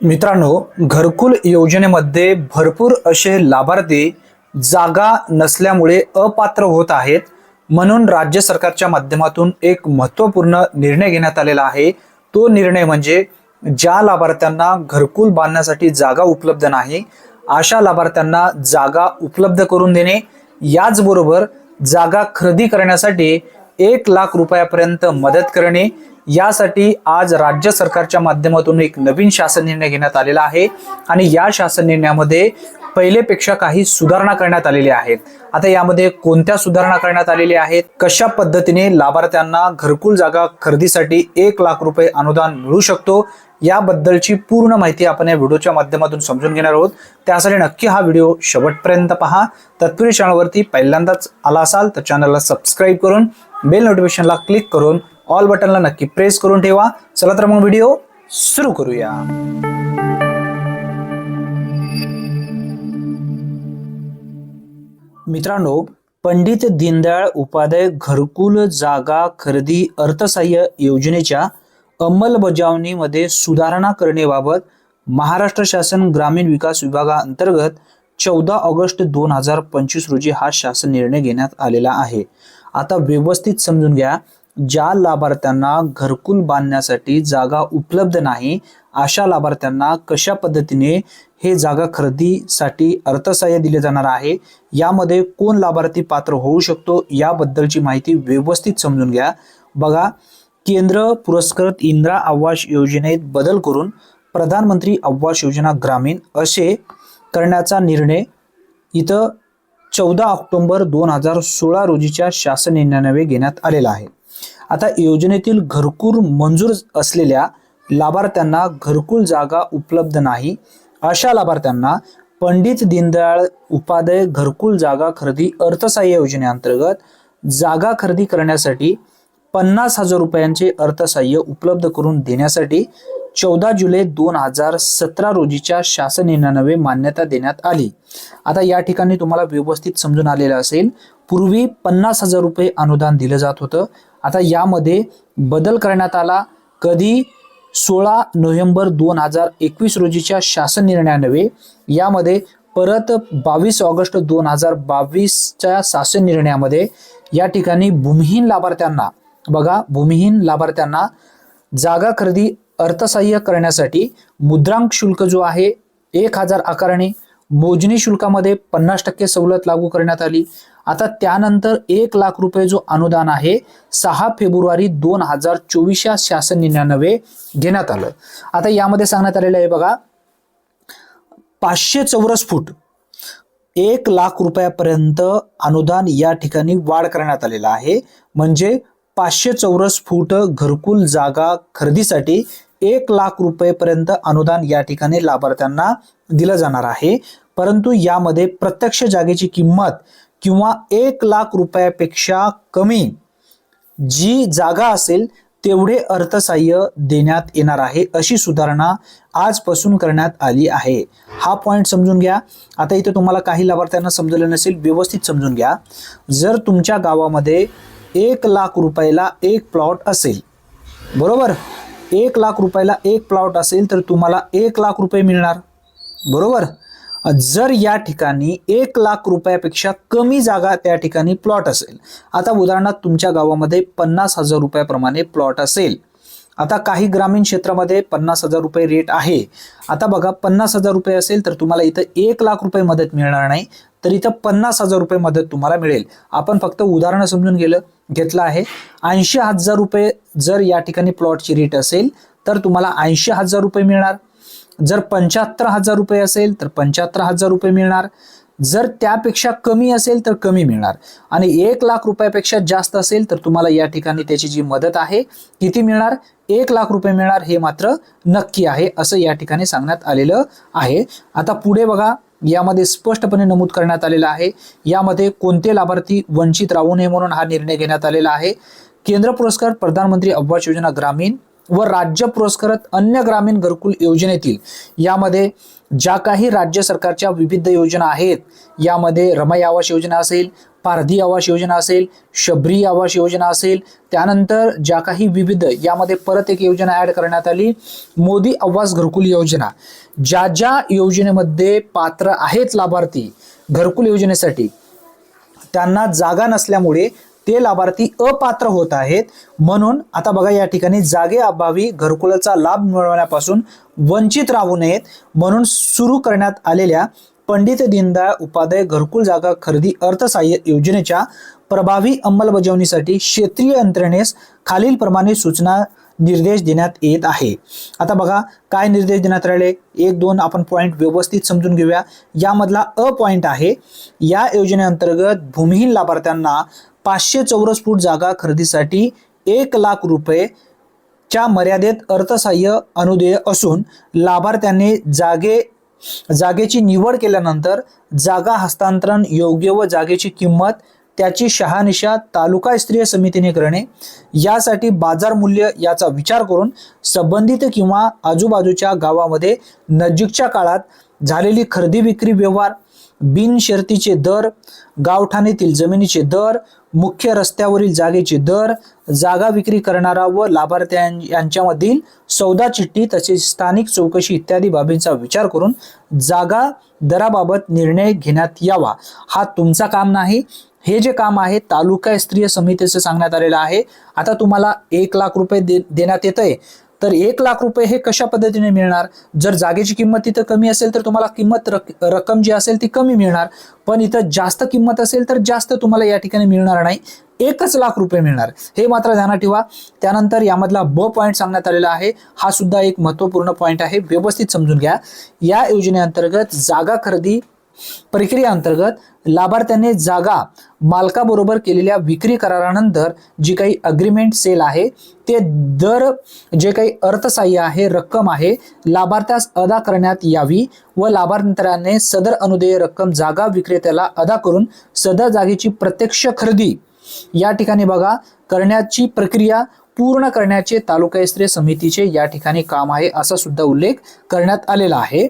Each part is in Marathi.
मित्रांनो घरकुल योजनेमध्ये भरपूर असे लाभार्थी जागा नसल्यामुळे अपात्र होत आहेत. म्हणून राज्य सरकारच्या माध्यमातून एक महत्त्वपूर्ण निर्णय घेण्यात आलेला आहे. तो निर्णय म्हणजे ज्या लाभार्थ्यांना घरकुल बांधण्यासाठी जागा उपलब्ध नाही अशा लाभार्थ्यांना जागा उपलब्ध करून देणे. याचबरोबर जागा खरेदी करण्यासाठी एक लाख रुपयापर्यंत मदत करणे. यासाठी आज राज्य सरकारच्या माध्यमातून एक नवीन शासन निर्णय घेण्यात आलेला आहे. आणि या शासन निर्णयामध्ये पहिलेपेक्षा काही सुधारणा करण्यात आलेल्या आहेत. आता यामध्ये कोणत्या सुधारणा करण्यात आलेल्या आहेत? कशा पद्धतीने लाभार्थ्यांना घरकुल जागा खरेदीसाठी एक लाख रुपये अनुदान मिळू शकतो? याबद्दलची पूर्ण माहिती आपण या व्हिडिओच्या माध्यमातून समजून घेणार आहोत. त्यासाठी नक्की हा व्हिडिओ शेवटपर्यंत पहा. तत्पूर्वी चॅनलवरती पहिल्यांदाच आला असाल तर चॅनलला सबस्क्राईब करून बेल नोटिफिकेशनला क्लिक करून ऑल बटनला नक्की प्रेस करून ठेवा. चला तर मग व्हिडिओ सुरू करूया. मित्रांनो पंडित दीनदयाळ उपाध्याय घरकुल जागा खरेदी अर्थसहाय्य योजनेच्या अंमलबजावणीमध्ये सुधारणा करण्याबाबत महाराष्ट्र शासन ग्रामीण विकास विभागाअंतर्गत चौदा ऑगस्ट दोन हजार पंचवीस रोजी हा शासन निर्णय घेण्यात आलेला आहे. आता व्यवस्थित समजून घ्या. ज्या लाभार्थ्यांना घरकुल बांधण्यासाठी जागा उपलब्ध नाही अशा लाभार्थ्यांना कशा पद्धतीने हे जागा खरेदीसाठी अर्थसहाय्य दिले जाणार आहे? यामध्ये कोण लाभार्थी पात्र होऊ शकतो? याबद्दलची माहिती व्यवस्थित समजून घ्या. बघा केंद्र पुरस्कृत इंदिरा आवास योजनेत बदल करून प्रधानमंत्री आवास योजना ग्रामीण असे करण्याचा निर्णय. इथं चौदा ऑक्टोंबर दोन हजार सोळा रोजीच्या शासन निर्णयाने घेण्यात आलेला आहे. आता योजनेतील घरकुल मंजूर असलेल्या लाभार्थ्यांना घरकुल जागा उपलब्ध नाही. अशा लाभार्थ्यांना पंडित दीनदयाळ उपाध्याय घरकुल जागा खरेदी अर्थसहाय्य योजनेअंतर्गत जागा खरेदी करण्यासाठी पन्नास हजार रुपयांचे अर्थसहाय्य उपलब्ध करून देण्यासाठी चौदा जुलै दोन हजार सतरा रोजीच्या शासन निर्णयानवे मान्यता देण्यात आली. आता या ठिकाणी तुम्हाला व्यवस्थित समजून आलेलं असेल. पूर्वी पन्नास हजार रुपये अनुदान दिलं जात होतं. आता यामध्ये बदल करण्यात आला. कधी सोळा नोव्हेंबर दोन हजार एकवीस रोजीच्या शासन निर्णयानवे यामध्ये परत बावीस ऑगस्ट दोन हजार बावीसच्या शासन निर्णयामध्ये या ठिकाणी भूमिहीन लाभार्थ्यांना बघा भूमिहीन लाभार्थ्यांना जागा खरेदी अर्थसहाय्य करण्यासाठी मुद्रांक शुल्क जो आहे एक हजार आकारणे मोजणी शुल्कामध्ये पन्नास टक्के सवलत लागू करण्यात आली. आता त्यानंतर एक लाख रुपये जो अनुदान आहे सहा फेब्रुवारी दोन हजार चोवीसच्या शासन निर्णयानवे घेण्यात आलं. आता यामध्ये सांगण्यात आलेलं आहे बघा पाचशे चौरस फूट एक लाख रुपयापर्यंत अनुदान या ठिकाणी वाढ करण्यात आलेला आहे. म्हणजे पाचशे चौरस फूट घरकुल जागा खरेदीसाठी एक लाख रुपयेपर्यंत अनुदान या ठिकाणी लाभार्थ्यांना दिलं जाणार आहे. परंतु यामध्ये प्रत्यक्ष जागेची किंमत किंवा एक लाख रुपयापेक्षा कमी जी जागा असेल तेवढे अर्थसहाय्य देण्यात येणार आहे अशी सुधारणा आजपासून करण्यात आली आहे. हा पॉईंट समजून घ्या. आता इथे तुम्हाला काही लाभार्थ्यांना समजलं नसेल व्यवस्थित समजून घ्या. जर तुमच्या गावामध्ये एक लाख रुपयाला एक प्लॉट असेल बरोबर? एक लाख रुपयाला एक प्लॉट असेल तर तुम्हाला एक लाख रुपये मिळणार बरोबर? जर या ठिकाणी एक लाख रुपयापेक्षा कमी जागा त्या ठिकाणी प्लॉट असेल. आता उदाहरणार्थ तुमच्या गावामध्ये पन्नास हजार रुपयाप्रमाणे प्लॉट असेल. आता काही ग्रामीण क्षेत्रामध्ये पन्नास हजार रुपये रेट आहे. आता बघा पन्नास हजार रुपये असेल तर तुम्हाला इथं एक लाख रुपये मदत मिळणार नाही. तर इथं पन्नास हजार रुपये मदत तुम्हाला मिळेल. आपण फक्त उदाहरण समजून गेलं घेतलं आहे. ऐंशी हजार रुपये जर या ठिकाणी प्लॉटची रेट असेल तर तुम्हाला ऐंशी हजार रुपये मिळणार. जर पंच्याहत्तर हजार रुपये असेल तर पंच्याहत्तर हजार रुपये मिळणार. जर त्यापेक्षा कमी असेल तर कमी मिळणार. आणि एक लाख रुपयापेक्षा जास्त असेल तर तुम्हाला या ठिकाणी त्याची जी मदत आहे किती मिळणार? एक लाख रुपये मिळणार हे मात्र नक्की आहे असं या ठिकाणी सांगण्यात आलेलं आहे. आता पुढे बघा यामध्ये स्पष्टपणे नमूद करण्यात आलेलं आहे. यामध्ये कोणते लाभार्थी वंचित राहू नये म्हणून हा निर्णय घेण्यात आलेला आहे. केंद्र पुरस्कार प्रधानमंत्री आवास योजना ग्रामीण व राज्य पुरस्कृत अन्य ग्रामीण घरकुल योजनेतील यामध्ये ज्या काही राज्य सरकारच्या विविध योजना आहेत यामध्ये रमाई आवास योजना असेल पारधी आवास योजना असेल शबरी आवास योजना असेल त्यानंतर ज्या काही विविध यामध्ये परत एक योजना ॲड करण्यात आली मोदी आवास घरकुल योजना. ज्या ज्या योजनेमध्ये पात्र आहेत लाभार्थी घरकुल योजनेसाठी त्यांना जागा नसल्यामुळे ते लाभार्थी अपात्र होत आहेत. म्हणून आता बघा या ठिकाणी जागे अभावी घरकुलाचा लाभ मिळवण्यापासून वंचित राहू नयेत. म्हणून सुरू करण्यात आलेल्या पंडित दीनदयाळ उपाध्याय घरकुल जागा खरेदी अर्थसहाय्य योजनेच्या प्रभावी अंमलबजावणीसाठी क्षेत्रीय यंत्रणेस खालीलप्रमाणे सूचना निर्देश देण्यात येत आहे. आता बघा काय निर्देश देण्यात राहिले? एक दोन आपण पॉईंट व्यवस्थित समजून घेऊया. यामधला अ पॉईंट आहे या योजनेअंतर्गत भूमिहीन लाभार्थ्यांना पाचशे चौरस फूट जागा खरेदीसाठी एक लाख रुपये च्या मर्यादेत अर्थसहाय्य अनुदेय असून लाभार्थ्यांनी जागे जागेची निवड केल्यानंतर जागा हस्तांतरण योग्य व जागेची किंमत त्याची शहानिशा तालुका स्त्रीय समितीने करणे यासाठी बाजार मूल्य याचा विचार करून संबंधित किंवा आजूबाजूच्या गावामध्ये नजीकच्या काळात झालेली खरेदी विक्री व्यवहार बिनशर्तीचे दर गावठाणेतील जमिनीचे दर मुख्य रस्त्यावरील जागेचे दर जागा विक्री करणारा व लाभार्थ्यां यांच्यामधील सौदा चिठ्ठी तसेच स्थानिक चौकशी इत्यादी बाबींचा विचार करून जागा दराबाबत निर्णय घेण्यात यावा. हा तुमचा काम नाही हे जे काम आहे तालुका स्त्रीय समितीचं सांगण्यात आलेलं आहे. आता तुम्हाला एक लाख रुपये दे देण्यात येत आहे तर एक लाख रुपये हे कशा पद्धतीने मिळणार? जर जागेची किंमत तिथं कमी असेल तर तुम्हाला किंमत रक- रक्कम जी असेल ती कमी मिळणार. पण इथं जास्त किंमत असेल तर जास्त तुम्हाला या ठिकाणी मिळणार नाही. एकच लाख रुपये मिळणार. हे मात्र ध्यानात ठेवा. त्यानंतर यामधला ब पॉईंट सांगण्यात आलेला आहे. हा सुद्धा एक महत्त्वपूर्ण पॉईंट आहे. व्यवस्थित समजून घ्या. या योजनेअंतर्गत जागा खरेदी प्रक्रियेअंतर्गत लाभार्थ्याने जागा मालकाबरोबर केलेल्या विक्री करारानंतर जी काही अग्रीमेंट सेल आहे ते दर जे काही अर्थसाह्य आहे रक्कम आहे लाभार्थ्यास अदा करण्यात यावी व लाभार्थ्याने सदर अनुदेय रक्कम जागा विक्रेत्याला अदा करून सदर जागेची प्रत्यक्ष खरेदी या ठिकाणी बघा करण्याची प्रक्रिया पूर्ण करण्याचे तालुकास्तरीय समितीचे या ठिकाणी काम आहे असा सुद्धा उल्लेख करण्यात आलेला आहे.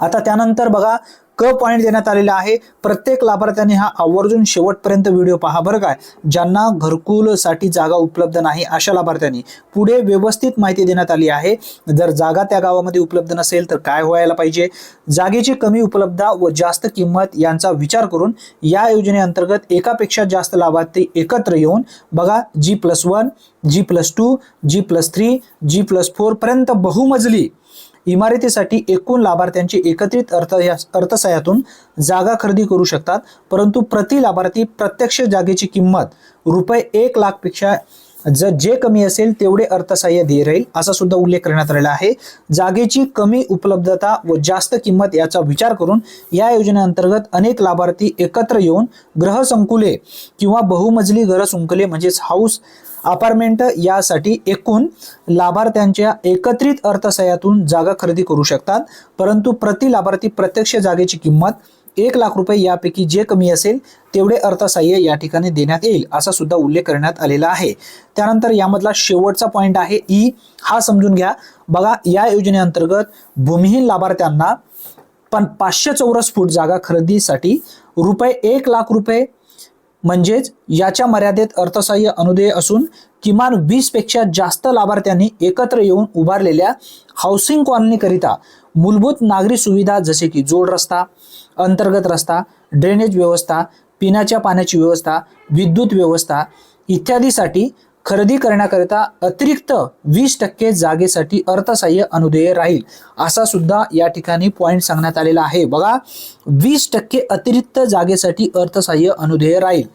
आता त्यानंतर बघा क पॉईंट देण्यात आलेला आहे. प्रत्येक लाभार्थ्याने हा आवर्जून शेवटपर्यंत व्हिडिओ पहा. बरं काय? ज्यांना घरकुलसाठी जागा उपलब्ध नाही अशा लाभार्थ्यांनी पुढे व्यवस्थित माहिती देण्यात आली आहे. जर जागा त्या गावामध्ये उपलब्ध नसेल तर काय व्हायला पाहिजे? जागेची कमी उपलब्धता व जास्त किंमत यांचा विचार करून या योजनेअंतर्गत एकापेक्षा जास्त लाभार्थी एकत्र येऊन बघा G plus one G plus two G plus three G plus four पर्यंत बहुमजली इमारतीसाठी एकूण लाभार्थ्यांची एकत्रित अर्थ अर्थसहाय्यातून जागा खरेदी करू शकतात परंतु प्रति लाभार्थी प्रत्यक्ष जागेची किंमत रुपये एक लाखपेक्षा जर जे कमी असेल तेवढे अर्थसहाय्य दे राहील असा सुद्धा उल्लेख करण्यात आलेला आहे. जागेची कमी उपलब्धता व जास्त किंमत याचा विचार करून या योजनेअंतर्गत अनेक लाभार्थी एकत्र येऊन ग्रहसंकुले किंवा बहुमजली घरसंकुले म्हणजेच हाऊस अपार्टमेंट यासाठी एकूण लाभार्थ्यांच्या एकत्रित अर्थसहाय्यातून जागा खरेदी करू शकतात. परंतु प्रति लाभार्थी प्रत्यक्ष जागेची किंमत एक लाख रुपये यापैकी जे कमी असेल तेवढे अर्थसहाय्य या ठिकाणी देण्यात येईल असा सुद्धा उल्लेख करण्यात आलेला आहे. त्यानंतर यामधला शेवटचा पॉईंट आहे ई हा समजून घ्या. बघा या योजनेअंतर्गत भूमिहीन लाभार्थ्यांना पण पाचशे चौरस फूट जागा खरेदीसाठी रुपये एक लाख रुपये म्हणजेच याच्या मर्यादेत अर्थसहाय्य अनुदेय असून किमान वीसपेक्षा जास्त लाभार्थ्यांनी एकत्र येऊन उभारलेल्या हाऊसिंग कॉलनीकरिता मूलभूत नागरी सुविधा जसे की जोड रस्ता अंतर्गत रस्ता ड्रेनेज व्यवस्था पिण्याच्या पाण्याची व्यवस्था विद्युत व्यवस्था इत्यादीसाठी खरेदी करण्याकरिता अतिरिक्त वीस टक्के जागेसाठी अर्थसहाय्य अनुदेय राहील असा सुद्धा या ठिकाणी पॉईंट सांगण्यात आलेला आहे. बघा वीस टक्के अतिरिक्त जागेसाठी अर्थसहाय्य अनुदेय राहील.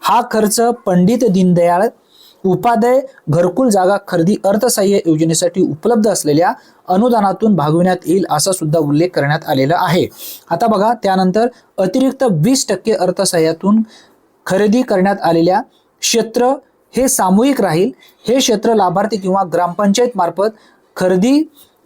हा खर्च पंडित दीनदयाळ उपाध्याय घरकुल जागा खरेदी अर्थसहाय्य योजनेसाठी उपलब्ध असलेल्या अनुदानातून भागविण्यात येईल असा सुद्धा उल्लेख करण्यात आलेला आहे. आता बघा त्यानंतर अतिरिक्त वीस टक्के अर्थसहाय्यातून खरेदी करण्यात आलेल्या क्षेत्र हे सामूहिक राहील. हे क्षेत्र लाभार्थी किंवा ग्रामपंचायत मार्फत खरेदी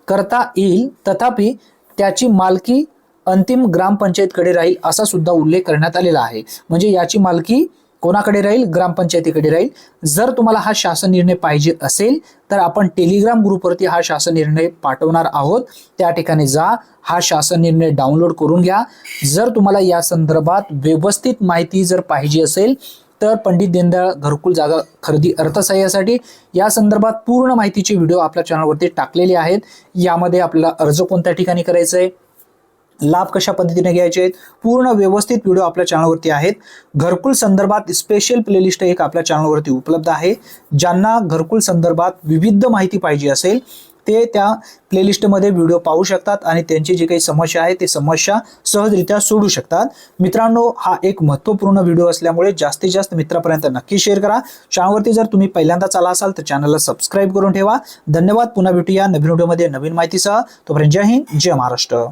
करता येईल. तथापि त्याची मालकी अंतिम ग्रामपंचायतकडे राहील असा सुद्धा उल्लेख करण्यात आलेला आहे. म्हणजे याची मालकी कोणाकडे राहील? ग्रामपंचायतीकडे राहील. जर तुम्हाला हा शासन निर्णय पाहिजे असेल तर आपण टेलिग्राम ग्रुपवरती हा शासन निर्णय पाठवणार आहोत. त्या ठिकाणी जा हा शासन निर्णय डाउनलोड करून घ्या. जर तुम्हाला या संदर्भात व्यवस्थित माहिती जर पाहिजे असेल तर पंडित दीनदयाळ घरकुल जागा खरेदी अर्थसहाय्यासाठी या संदर्भात पूर्ण माहितीचे व्हिडिओ आपल्या चॅनलवरती टाकलेले आहेत. यामध्ये आपला अर्ज कोणत्या ठिकाणी करायचा आहे लाभ कशा पद्धतीने घ्यायचे आहेत? पूर्ण व्यवस्थित व्हिडिओ आपल्या चॅनलवरती आहेत. घरकुल संदर्भात स्पेशल प्लेलिस्ट एक आपल्या चॅनलवरती उपलब्ध आहे. ज्यांना घरकुल संदर्भात विविध माहिती पाहिजे असेल ते त्या प्लेलिस्टमध्ये व्हिडिओ पाहू शकतात आणि त्यांची जी काही समस्या आहे ते समस्या सहजरित्या सोडू शकतात. मित्रांनो हा एक महत्त्वपूर्ण व्हिडिओ असल्यामुळे जास्तीत जास्त मित्रापर्यंत नक्की शेअर करा. चॅनलवरती जर तुम्ही पहिल्यांदाच आला असाल तर चॅनलला सबस्क्राईब करून ठेवा. धन्यवाद. पुन्हा भेटूया नवीन व्हिडिओमध्ये नवीन माहितीसह. तोपर्यंत जय हिंद जय महाराष्ट्र.